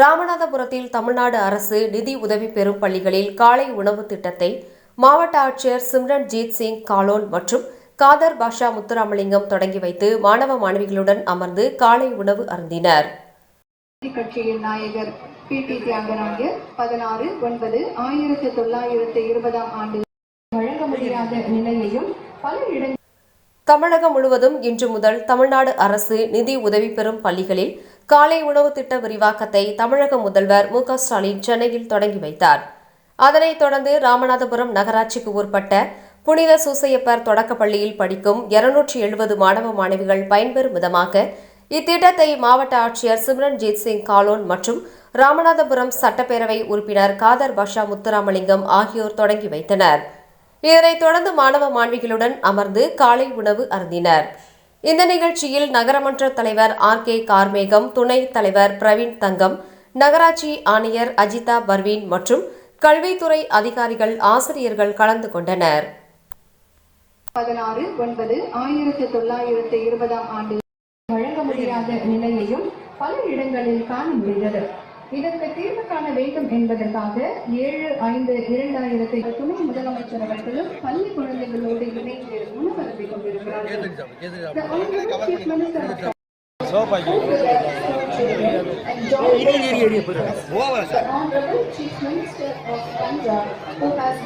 ராமநாதபுரத்தில் தமிழ்நாடு அரசு நிதி உதவி பெறும் பள்ளிகளில் காலை உணவு திட்டத்தை மாவட்ட ஆட்சியர் சிம்ரன்ஜீத் சிங் காலோன் மற்றும் காதர் பாஷா முத்துராமலிங்கம் தொடங்கி வைத்து மாணவ மாணவிகளுடன் அமர்ந்து காலை உணவு அருந்தினர். கட்சியின் நாயகர் பி. டி. தியாகராஜர் பதினாறு ஒன்பது ஆயிரத்தி தொள்ளாயிரத்தி இருபதாம் ஆண்டு வழங்க முடியாத நிலையையும் பல இடங்களில் தமிழகம் முழுவதும் இன்று முதல் தமிழ்நாடு அரசு நிதி உதவி பெறும் பள்ளிகளில் காலை உணவு திட்ட விரிவாக்கத்தை தமிழக முதல்வர் மு ஸ்டாலின் சென்னையில் தொடங்கி வைத்தார். அதனைத் தொடர்ந்து ராமநாதபுரம் நகராட்சிக்கு உட்பட்ட புனித சூசையப்பர் தொடக்கப்பள்ளியில் படிக்கும் இருநூற்றி எழுபது மாணவ மாணவிகள் பயன்பெறும் விதமாக இத்திட்டத்தை மாவட்ட ஆட்சியர் சிம்ரன்ஜீத் சிங் காலோன் மற்றும் ராமநாதபுரம் சட்டப்பேரவை உறுப்பினர் காதர் பாஷா முத்துராமலிங்கம் ஆகியோர் தொடங்கி வைத்தனர். இதனைத் தொடர்ந்து மாணவ மாணவிகளுடன் அமர்ந்து காலை உணவு அருந்தினர். இந்த நிகழ்ச்சியில் நகரமன்ற தலைவர் ஆர் கே கார்மேகம் துணைத் தலைவர் பிரவீன் தங்கம் நகராட்சி ஆணையர் அஜிதா பர்வீன் மற்றும் கல்வித்துறை அதிகாரிகள் ஆசிரியர்கள் கலந்து கொண்டனர். பதினாறு ஒன்பது ஆயிரத்தி தொள்ளாயிரத்தி இருபதாம் ஆண்டு வழங்க முடியாத நிலையையும் பல இடங்களில் காண முடிந்தது. இதற்கு தீர்வு காண வேண்டும் என்பதற்காக ஏழு ஐந்து இரண்டாயிரத்தி துணை முதலமைச்சர் அவர்களும் பள்ளி குழந்தைகளோடு இணைந்து உணவருந்திக் கொண்டிருக்கிறார்கள். Honorable Chief Minister of The Honorable Chief Minister of Punjab, who has